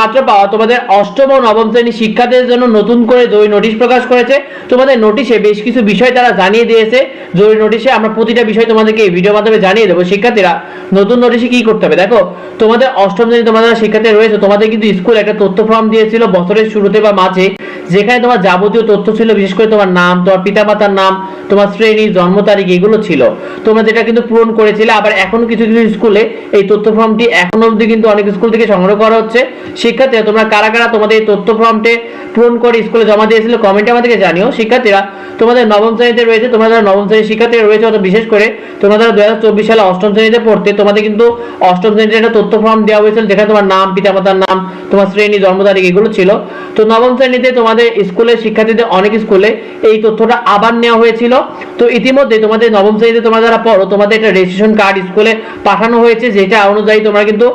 মাত্র পাওয়া। তোমাদের অষ্টম ও নবম শ্রেণির শিক্ষার্থীদের জন্য নতুন করে জরুরি নোটিশ প্রকাশ করেছে। তোমাদের নোটিশে বেশ কিছু বিষয় তারা জানিয়ে দিয়েছে। জরুরি নোটিশে আমরা প্রতিটা বিষয় তোমাদেরকে এই ভিডিওর মাধ্যমে জানিয়ে দেবো। শিক্ষার্থীরা, নতুন নোটিশে কি করতে হবে? দেখো, তোমাদের অষ্টম শ্রেণি তোমাদের শিক্ষার্থী রয়েছে, তোমাদের কিন্তু স্কুল একটা তথ্য ফর্ম দিয়েছিল বছরের শুরুতে বা মাঝে, যেখানে তোমার যাবতীয় তথ্য ছিল, বিশেষ করে তোমার নাম, তোমার পিতামাতার নাম, তোমার শ্রেণি, জন্ম তারিখ, এগুলো ছিল। তোমরা যেটা কিন্তু পূরণ করেছিলে, আবার এখন কিছু কিছু স্কুলে এই তথ্য ফর্মটি এখনও অবধি কিন্তু অনেক স্কুল থেকে সংগ্রহ করা হচ্ছে। শিক্ষার্থীরা, তোমরা কারা কারা তোমাদের তথ্য ফর্মটি পূরণ করে স্কুলে জমা দিয়েছিল কমেন্টে আমাদেরকে জানিও। শিক্ষার্থীরা, তোমাদের নবম শ্রেণীতে রয়েছে, তোমরা যারা নবম শ্রেণির শিক্ষার্থীরা রয়েছে অত বিশেষ করে তোমরা যারা দু হাজার চব্বিশ সালে অষ্টম শ্রেণীতে পড়তে, তোমাদের কিন্তু অষ্টম শ্রেণীতে একটা তথ্য ফর্ম দেওয়া হয়েছিল, যেখানে তোমার নাম, পিতামাতার নাম, তোমার শ্রেণি, জন্ম তারিখ এগুলো ছিল। তো নবম শ্রেণীতে তোমাদের স্কুলের শিক্ষার্থীদের অনেক স্কুলে এই তথ্যটা আবার নেওয়া হয়েছিল। তো ইতিমধ্যে তোমাদের নবম শ্রেণীতে তোমরা যারা পড়ো, তোমাদের একটা রেজিস্ট্রেশন কার্ড স্কুলে পাঠানো হয়েছে, যেটা অনুযায়ী তোমরা কিন্তু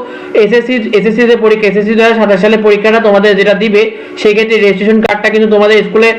এসএসসি এসএসসি পরীক্ষা এসএসসি দু হাজার সাতাশ সালে পরীক্ষাটা তোমাদের যেটা দিবে, সেই ক্ষেত্রে রেজিস্ট্রেশন কার্ডটা কিন্তু তোমাদের স্কুলে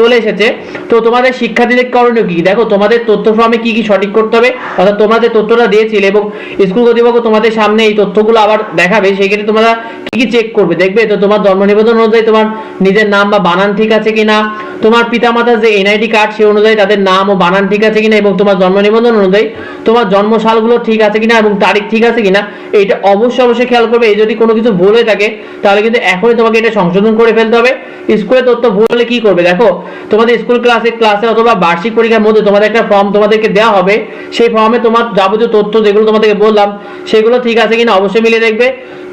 চলে এসেছে। তো তোমাদের শিক্ষার্থীদের করণীয় কি দেখো, তোমাদের তথ্য ফর্মে কি কি সঠিক করতে হবে, অর্থাৎ তোমাদের তথ্যটা দিয়েছিলে এবং স্কুল কর্তৃপক্ষ তোমাদের সামনে এই তথ্যগুলো আবার দেখাবে সেক্ষেত্রে তোমরা কি কি চেক করবে? দেখবে তো তোমার জন্ম নিবেদন অনুযায়ী তোমার নিজের নাম বা বানান ঠিক আছে কিনা? তোমার পিতামাতার যে এনআইডি কার্ড সেই অনুযায়ী তাদের নাম ও বানান ঠিক আছে কিনা এবং তোমার জন্ম নিবন্ধন অনুযায়ী তোমার জন্ম সালগুলো ঠিক আছে কিনা এবং তারিখ ঠিক আছে কিনা এটা অবশ্যই অবশ্যই খেয়াল করবে। এই যদি কোনো কিছু ভুল হয়ে থাকে, তাহলে কিন্তু এখনই তোমাকে এটা সংশোধন করে ফেলতে হবে। স্কুলে তথ্য ভুল হলে কি করবে? দেখো, তোমাদের স্কুল ক্লাসে ক্লাসে অথবা বার্ষিক পরীক্ষার মধ্যে তোমাদের একটা ফর্ম তোমাদেরকে দেওয়া হবে। সেই ফর্মে তোমার যাবতীয় তথ্য যেগুলো তোমাদেরকে বললাম, সেগুলো ঠিক আছে কিনা অবশ্যই মিলিয়ে দেখবে।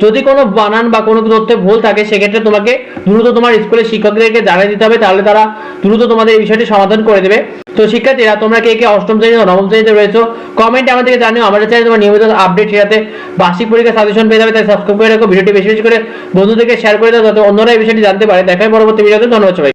যদি কোনো বানান বা কোনো তথ্যে ভুল থাকে, সেক্ষেত্রে তোমাকে দ্রুত তোমার স্কুলের শিক্ষকদেরকে জানিয়ে দিতে হবে। তাহলে তারা দ্রুত তোমাদের এই বিষয়টি সমাধান করে দেবে। তো শিক্ষার্থীরা, তোমরা কে কে অষ্টম শ্রেণি নবম শ্রেণীতে রয়েছো কমেন্টে আমাদেরকে জানিও। আমাদের চ্যানেলে তোমার নিয়মিত আপডেট সেটাতে বার্ষিক পরীক্ষা সাজেশন পেয়ে যাবে, তাই সাবস্ক্রাইব করে রাখো। ভিডিওটি বেশি বেশি করে বন্ধুদেরকে শেয়ার করে দাও, যাতে অন্যরা এই বিষয়টি জানতে পারে। দেখায় পরবর্তী ভিডিওতে। ধন্যবাদ সবাই